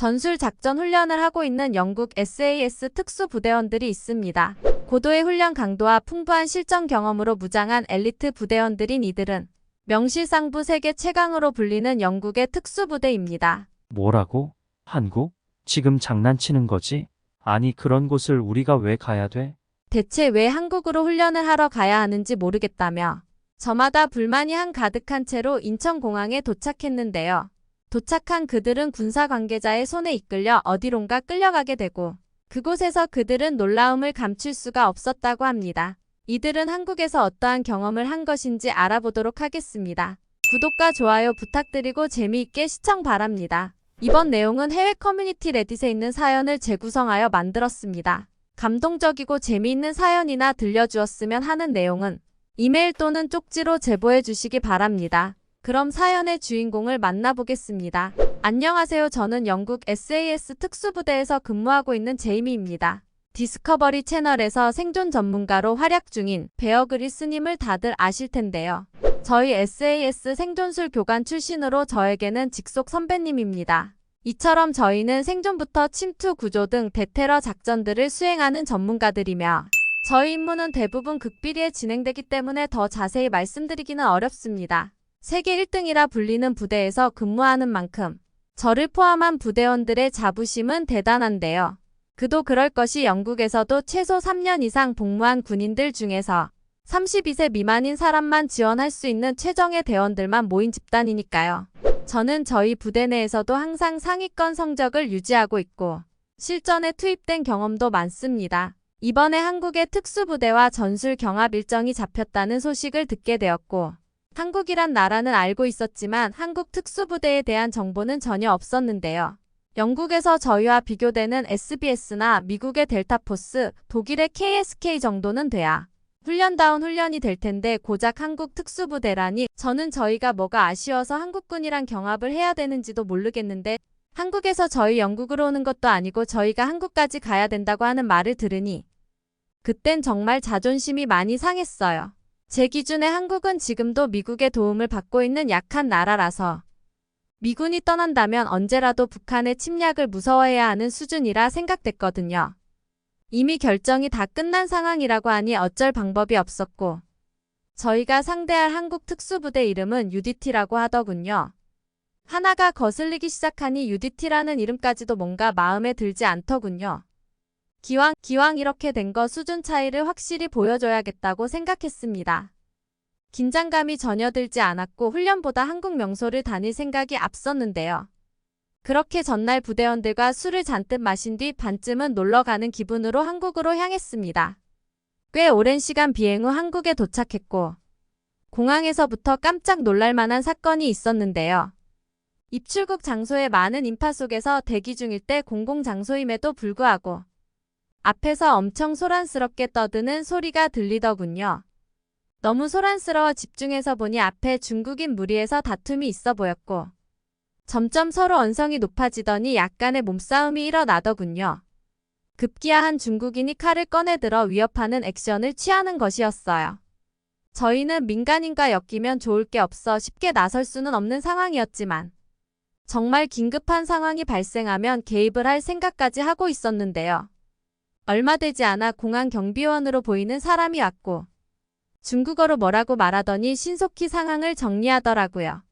전술 작전 훈련을 하고 있는 영국 SAS 특수부대원들이 있습니다. 고도의 훈련 강도와 풍부한 실전 경험으로 무장한 엘리트 부대원들인 이들은 명실상부 세계 최강으로 불리는 영국의 특수부대입니다. 뭐라고? 한국? 지금 장난치는 거지? 아니, 그런 곳을 우리가 왜 가야 돼? 대체 왜 한국으로 훈련을 하러 가야 하는지 모르겠다며 저마다 불만이 한 가득한 채로 인천공항에 도착했는데요. 도착한 그들은 군사 관계자의 손에 이끌려 어디론가 끌려가게 되고 그곳에서 그들은 놀라움을 감출 수가 없었다고 합니다. 이들은 한국에서 어떠한 경험을 한 것인지 알아보도록 하겠습니다. 구독과 좋아요 부탁드리고 재미있게 시청 바랍니다. 이번 내용은 해외 커뮤니티 레딧에 있는 사연을 재구성하여 만들었습니다. 감동적이고 재미있는 사연이나 들려주었으면 하는 내용은 이메일 또는 쪽지로 제보해 주시기 바랍니다. 그럼 사연의 주인공을 만나보겠습니다. 안녕하세요. 저는 영국 SAS 특수부대에서 근무하고 있는 제이미입니다. 디스커버리 채널에서 생존 전문가로 활약 중인 베어 그리스님을 다들 아실 텐데요. 저희 SAS 생존술 교관 출신으로 저에게는 직속 선배님입니다. 이처럼 저희는 생존부터 침투 구조 등 대테러 작전들을 수행하는 전문가들이며 저희 임무는 대부분 극비리에 진행되기 때문에 더 자세히 말씀드리기는 어렵습니다. 세계 1등이라 불리는 부대에서 근무하는 만큼 저를 포함한 부대원들의 자부심은 대단한데요. 그도 그럴 것이 영국에서도 최소 3년 이상 복무한 군인들 중에서 32세 미만인 사람만 지원할 수 있는 최정예 대원들만 모인 집단이니까요. 저는 저희 부대 내에서도 항상 상위권 성적을 유지하고 있고 실전에 투입된 경험도 많습니다. 이번에 한국의 특수부대와 전술 경합 일정이 잡혔다는 소식을 듣게 되었고 한국이란 나라는 알고 있었지만 한국 특수부대에 대한 정보는 전혀 없었는데요. 영국에서 저희와 비교되는 SBS나 미국의 델타포스, 독일의 KSK 정도는 돼야 훈련다운 훈련이 될 텐데 고작 한국 특수부대라니 저는 저희가 뭐가 아쉬워서 한국군이랑 경합을 해야 되는지도 모르겠는데 한국에서 저희 영국으로 오는 것도 아니고 저희가 한국까지 가야 된다고 하는 말을 들으니 그땐 정말 자존심이 많이 상했어요. 제 기준에 한국은 지금도 미국의 도움을 받고 있는 약한 나라라서 미군이 떠난다면 언제라도 북한의 침략을 무서워해야 하는 수준이라 생각됐거든요. 이미 결정이 다 끝난 상황이라고 하니 어쩔 방법이 없었고 저희가 상대할 한국 특수부대 이름은 UDT라고 하더군요. 하나가 거슬리기 시작하니 UDT라는 이름까지도 뭔가 마음에 들지 않더군요. 기왕, 기왕 이렇게 된 거 수준 차이를 확실히 보여줘야겠다고 생각했습니다. 긴장감이 전혀 들지 않았고 훈련보다 한국 명소를 다닐 생각이 앞섰는데요. 그렇게 전날 부대원들과 술을 잔뜩 마신 뒤 반쯤은 놀러 가는 기분으로 한국으로 향했습니다. 꽤 오랜 시간 비행 후 한국에 도착했고, 공항에서부터 깜짝 놀랄 만한 사건이 있었는데요. 입출국 장소의 많은 인파 속에서 대기 중일 때 공공장소임에도 불구하고, 앞에서 엄청 소란스럽게 떠드는 소리가 들리더군요. 너무 소란스러워 집중해서 보니 앞에 중국인 무리에서 다툼이 있어 보였고, 점점 서로 언성이 높아지더니 약간의 몸싸움이 일어나더군요. 급기야 한 중국인이 칼을 꺼내들어 위협하는 액션을 취하는 것이었어요. 저희는 민간인과 엮이면 좋을 게 없어 쉽게 나설 수는 없는 상황이었지만 정말 긴급한 상황이 발생하면 개입을 할 생각까지 하고 있었는데요. 얼마 되지 않아 공항 경비원으로 보이는 사람이 왔고 중국어로 뭐라고 말하더니 신속히 상황을 정리하더라고요.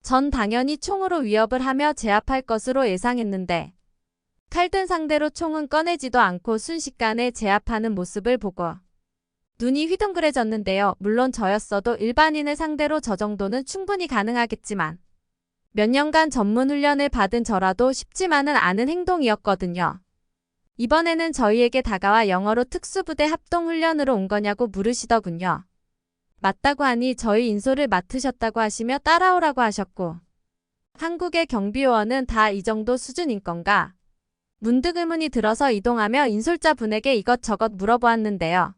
전 당연히 총으로 위협을 하며 제압할 것으로 예상했는데 칼든 상대로 총은 꺼내지도 않고 순식간에 제압하는 모습을 보고 눈이 휘둥그레졌는데요. 물론 저였어도 일반인을 상대로 저 정도는 충분히 가능하겠지만 몇 년간 전문 훈련을 받은 저라도 쉽지만은 않은 행동이었거든요. 이번에는 저희에게 다가와 영어로 특수부대 합동훈련으로 온 거냐고 물으시더군요. 맞다고 하니 저희 인솔을 맡으셨다고 하시며 따라오라고 하셨고 한국의 경비요원은 다 이 정도 수준인 건가? 문득 의문이 들어서 이동하며 인솔자 분에게 이것저것 물어보았는데요.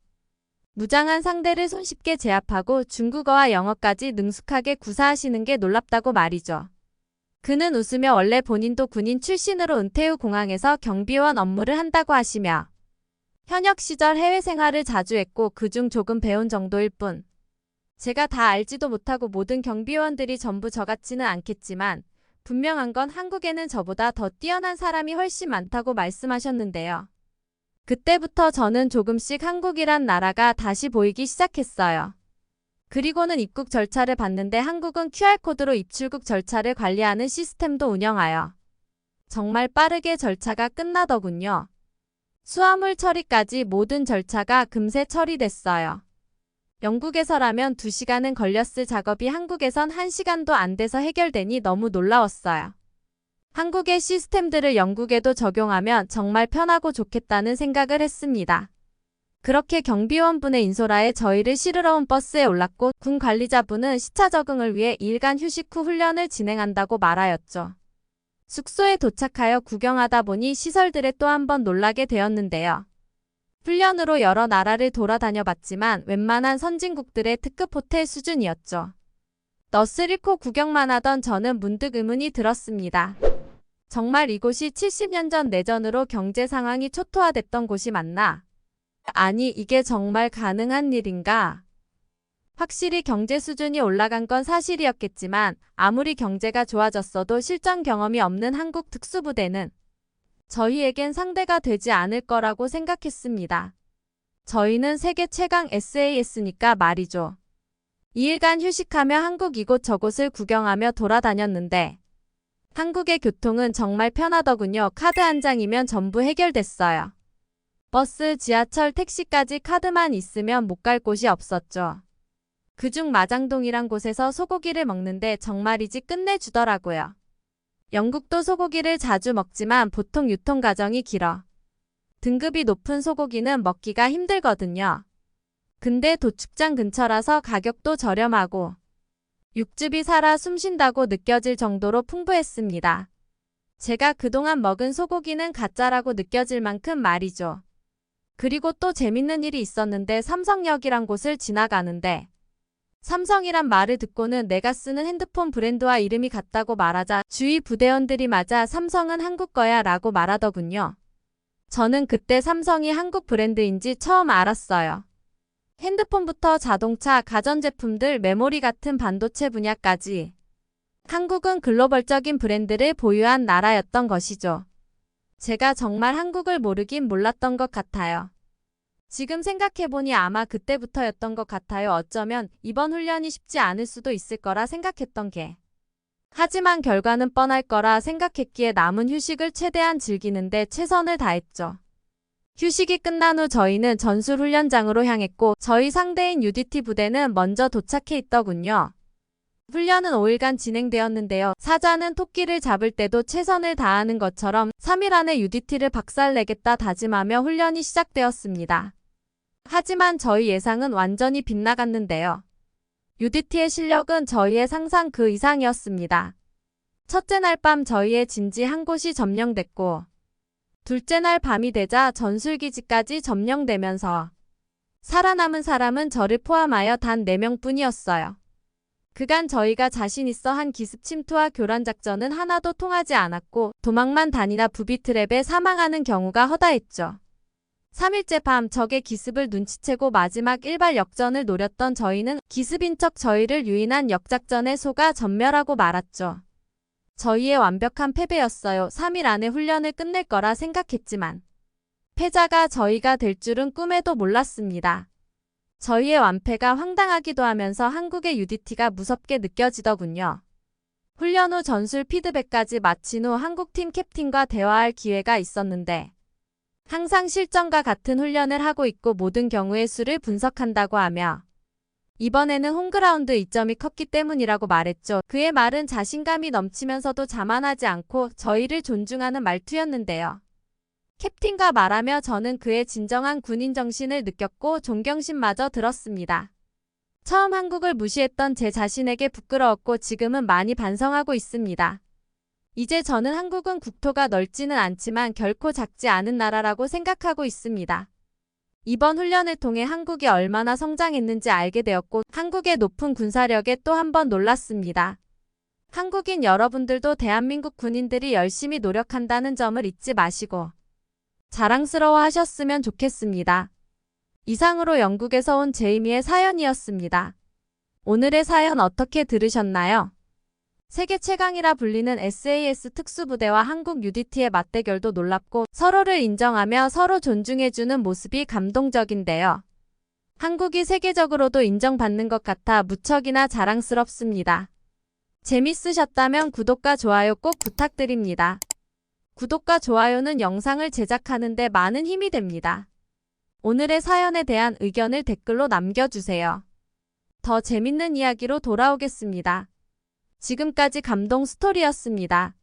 무장한 상대를 손쉽게 제압하고 중국어와 영어까지 능숙하게 구사하시는 게 놀랍다고 말이죠. 그는 웃으며 원래 본인도 군인 출신으로 은퇴 후 공항에서 경비원 업무를 한다고 하시며 현역 시절 해외 생활을 자주 했고 그중 조금 배운 정도일 뿐 제가 다 알지도 못하고 모든 경비원들이 전부 저같지는 않겠지만 분명한 건 한국에는 저보다 더 뛰어난 사람이 훨씬 많다고 말씀하셨는데요. 그때부터 저는 조금씩 한국이란 나라가 다시 보이기 시작했어요. 그리고는 입국 절차를 봤는데 한국은 QR코드로 입출국 절차를 관리하는 시스템도 운영하여 정말 빠르게 절차가 끝나더군요. 수화물 처리까지 모든 절차가 금세 처리됐어요. 영국에서라면 2시간은 걸렸을 작업이 한국에선 1시간도 안 돼서 해결되니 너무 놀라웠어요. 한국의 시스템들을 영국에도 적용하면 정말 편하고 좋겠다는 생각을 했습니다. 그렇게 경비원분의 인솔하에 저희를 실으러 온 버스에 올랐고 군 관리자분은 시차 적응을 위해 2일간 휴식 후 훈련을 진행한다고 말하였죠. 숙소에 도착하여 구경하다 보니 시설들에 또 한 번 놀라게 되었는데요. 훈련으로 여러 나라를 돌아다녀 봤지만 웬만한 선진국들의 특급 호텔 수준이었죠. 너스리코 구경만 하던 저는 문득 의문이 들었습니다. 정말 이곳이 70년 전 내전으로 경제 상황이 초토화됐던 곳이 맞나? 아니, 이게 정말 가능한 일인가? 확실히 경제 수준이 올라간 건 사실이었겠지만 아무리 경제가 좋아졌어도 실전 경험이 없는 한국 특수부대는 저희에겐 상대가 되지 않을 거라고 생각했습니다. 저희는 세계 최강 SAS니까 말이죠. 2일간 휴식하며 한국 이곳 저곳을 구경하며 돌아다녔는데 한국의 교통은 정말 편하더군요. 카드 한 장이면 전부 해결됐어요. 버스, 지하철, 택시까지 카드만 있으면 못 갈 곳이 없었죠. 그중 마장동이란 곳에서 소고기를 먹는데 정말이지 끝내주더라고요. 영국도 소고기를 자주 먹지만 보통 유통 과정이 길어. 등급이 높은 소고기는 먹기가 힘들거든요. 근데 도축장 근처라서 가격도 저렴하고 육즙이 살아 숨쉰다고 느껴질 정도로 풍부했습니다. 제가 그동안 먹은 소고기는 가짜라고 느껴질 만큼 말이죠. 그리고 또 재밌는 일이 있었는데 삼성역이란 곳을 지나가는데 삼성이란 말을 듣고는 내가 쓰는 핸드폰 브랜드와 이름이 같다고 말하자 주위 부대원들이 맞아 삼성은 한국 거야 라고 말하더군요. 저는 그때 삼성이 한국 브랜드인지 처음 알았어요. 핸드폰부터 자동차, 가전제품들, 메모리 같은 반도체 분야까지 한국은 글로벌적인 브랜드를 보유한 나라였던 것이죠. 제가 정말 한국을 모르긴 몰랐던 것 같아요. 지금 생각해보니 아마 그때부터였던 것 같아요. 어쩌면 이번 훈련이 쉽지 않을 수도 있을 거라 생각했던 게. 하지만 결과는 뻔할 거라 생각했기에 남은 휴식을 최대한 즐기는데 최선을 다했죠. 휴식이 끝난 후 저희는 전술 훈련장으로 향했고 저희 상대인 UDT 부대는 먼저 도착해 있더군요. 훈련은 5일간 진행되었는데요. 사자는 토끼를 잡을 때도 최선을 다하는 것처럼 3일 안에 UDT를 박살내겠다 다짐하며 훈련이 시작되었습니다. 하지만 저희 예상은 완전히 빗나갔는데요. UDT의 실력은 저희의 상상 그 이상이었습니다. 첫째 날 밤 저희의 진지 한 곳이 점령됐고, 둘째 날 밤이 되자 전술기지까지 점령되면서 살아남은 사람은 저를 포함하여 단 4명뿐이었어요. 그간 저희가 자신 있어 한 기습 침투와 교란 작전은 하나도 통하지 않았고 도망만 다니다 부비 트랩에 사망하는 경우가 허다했죠. 3일째 밤 적의 기습을 눈치채고 마지막 일발 역전을 노렸던 저희는 기습인 척 저희를 유인한 역작전에 속아 전멸하고 말았죠. 저희의 완벽한 패배였어요. 3일 안에 훈련을 끝낼 거라 생각했지만 패자가 저희가 될 줄은 꿈에도 몰랐습니다. 저희의 완패가 황당하기도 하면서 한국의 UDT가 무섭게 느껴지더군요. 훈련 후 전술 피드백까지 마친 후 한국팀 캡틴과 대화할 기회가 있었는데 항상 실전과 같은 훈련을 하고 있고 모든 경우의 수를 분석한다고 하며 이번에는 홈그라운드 이점이 컸기 때문이라고 말했죠. 그의 말은 자신감이 넘치면서도 자만하지 않고 저희를 존중하는 말투였는데요. 캡틴과 말하며 저는 그의 진정한 군인 정신을 느꼈고 존경심마저 들었습니다. 처음 한국을 무시했던 제 자신에게 부끄러웠고 지금은 많이 반성하고 있습니다. 이제 저는 한국은 국토가 넓지는 않지만 결코 작지 않은 나라라고 생각하고 있습니다. 이번 훈련을 통해 한국이 얼마나 성장했는지 알게 되었고 한국의 높은 군사력에 또 한 번 놀랐습니다. 한국인 여러분들도 대한민국 군인들이 열심히 노력한다는 점을 잊지 마시고 자랑스러워 하셨으면 좋겠습니다. 이상으로 영국에서 온 제이미의 사연이었습니다. 오늘의 사연 어떻게 들으셨나요? 세계 최강이라 불리는 SAS 특수부대와 한국 UDT의 맞대결도 놀랍고 서로를 인정하며 서로 존중해주는 모습이 감동적인데요. 한국이 세계적으로도 인정받는 것 같아 무척이나 자랑스럽습니다. 재밌으셨다면 구독과 좋아요 꼭 부탁드립니다. 구독과 좋아요는 영상을 제작하는 데 많은 힘이 됩니다. 오늘의 사연에 대한 의견을 댓글로 남겨주세요. 더 재밌는 이야기로 돌아오겠습니다. 지금까지 감동 스토리였습니다.